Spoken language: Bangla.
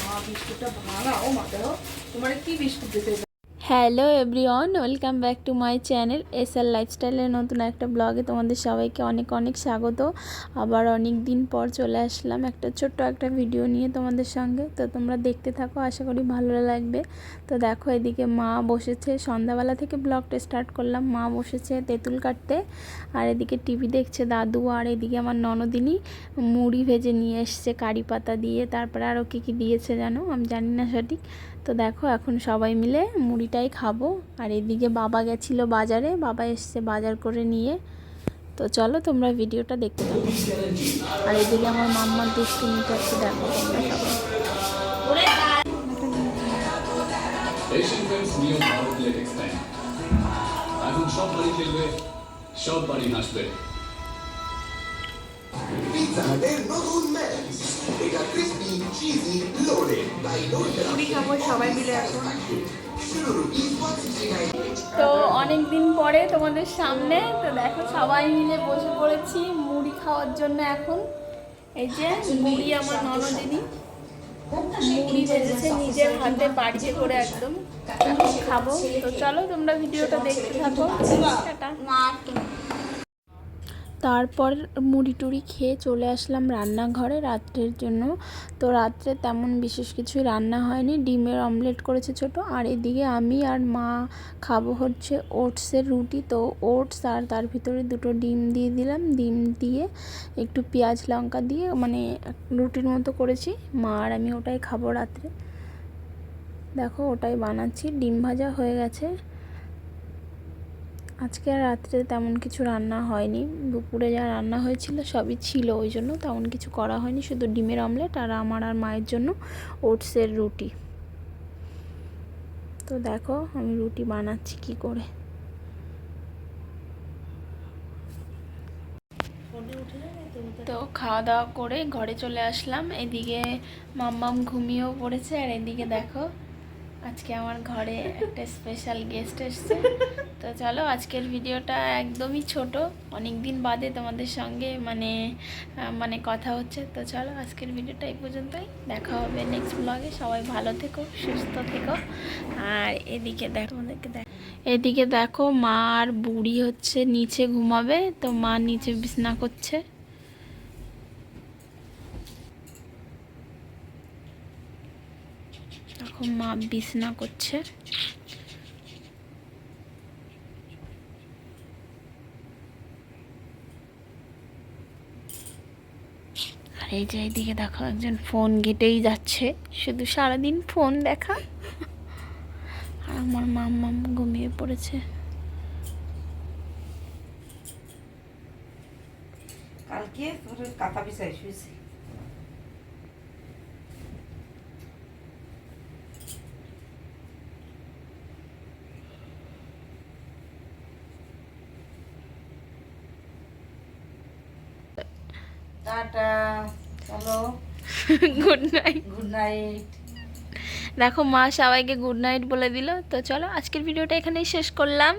মা বিস্কুটটা ভাঙা ও দেখো তোমার কি বিস্কুট দিতে hello everyone, welcome back to my channel S R লাইফস্টাইলের নতুন একটা ব্লগে তোমাদের সবাইকে অনেক অনেক স্বাগত। আবার অনেক দিন পর চলে আসলাম একটা ছোট্ট একটা ভিডিও নিয়ে তোমাদের সঙ্গে। তো তোমরা দেখতে থাকো, আশা করি ভালো লাগবে। তো দেখো এদিকে মা বসেছে, সন্ধ্যাবেলা থেকে ব্লগটা স্টার্ট করলাম। মা বসেছে তেঁতুল কাটতে, আর এদিকে টিভি দেখছে দাদু, আর এদিকে আমার ননদিনী মুড়ি ভেজে নিয়ে এসছে কারি পাতা দিয়ে। তারপরে আরও কী কী দিয়েছে জানো? আমি জানি না সঠিক। তো দেখো এখন সবাই মিলে মুড়িটাই খাব। আর এদিকে বাবা গেছিল বাজারে, বাবা এসছে বাজার করে নিয়ে। তো চলো তোমরা ভিডিওটা দেখতে থাকো। আর এদিকে আমার মাম্মার দুষ্টুমিটা একটু দেখো এখন সব বাড়ি খেলবে, সব বাড়ি হাসবে Pizza নতুন ম্যাক্স এটা ক্রিস্পি চিজি লোডেড তাই মুড়ি খাব সবাই মিলে এখন। তো অনেক দিন পরে তোমাদের সামনে তো দেখো সবাই মিলে বসে পড়েছি মুড়ি খাওয়ার জন্য এখন। এই যে মুড়ি আমার ননদিনী। মুড়ি ভেজেছে নিজের হাতে বাড়িতে করে একদম। খাব। তো চলো তোমরা ভিডিওটা দেখতে থাকো। টাটা। তারপর মুড়ি টুড়ি খেয়ে চলে আসলাম রান্নাঘরে রাত্রের জন্য। তো রাত্রে তেমন বিশেষ কিছুই রান্না হয়নি। ডিমের অমলেট করেছে ছোট। আর এদিকে আমি আর মা খাব হচ্ছে ওটসের রুটি। তো ওটস আর তার ভিতরে দুটো ডিম দিয়ে দিলাম। ডিম দিয়ে একটু পেঁয়াজ লঙ্কা দিয়ে মানে রুটির মতো করেছি। মা আর আমি ওটাই খাব রাত্রে। দেখো ওটাই বানাচ্ছি। ডিম ভাজা হয়ে গেছে। আজকে আর রাত্রে তেমন কিছু রান্না হয়নি। দুপুরে যা রান্না হয়েছিল সবই ছিল, ওই জন্য তেমন কিছু করা হয়নি, শুধু ডিমের অমলেট আর আমার আর মায়ের জন্য ওটসের রুটি। তো দেখো আমি রুটি বানাচ্ছি কি করে। তো খাওয়া দাওয়া করে ঘরে চলে আসলাম। এদিকে মাম্মাম ঘুমিয়েও পড়েছে আর এদিকে দেখো আজকে আমার ঘরে একটা স্পেশাল গেস্ট এসছে। তো চলো, আজকের ভিডিওটা একদমই ছোট। অনেক দিন বাদে তোমাদের সঙ্গে মানে মানে কথা হচ্ছে। তো চলো, আজকের ভিডিওটা এই পর্যন্তই। দেখা হবে নেক্সট ব্লগে সবাই ভালো থেকো, সুস্থ থেকো। আর এদিকে দেখো, তোমাদেরকে দেখ। এদিকে দেখো, মা আর বুড়ি হচ্ছে, নিচে ঘুমাবে। তো মা নিচে বিছনা করছে। এখন মা বিছনা করছে। আর এই যে এইদিকে দেখো একজন ফোন ঘেটেই যাচ্ছে। শুধু সারাদিন ফোন দেখা। আর আমার মাম্মাম ঘুমিয়ে পড়েছে। কালকে কাঁথা বিছাই শুয়েছি। টাটা চলো। গুড নাইট গুড নাইট দেখো মা সবাইকে গুড নাইট বলে দিল। তো চলো আজকের ভিডিওটা এখানেই শেষ করলাম।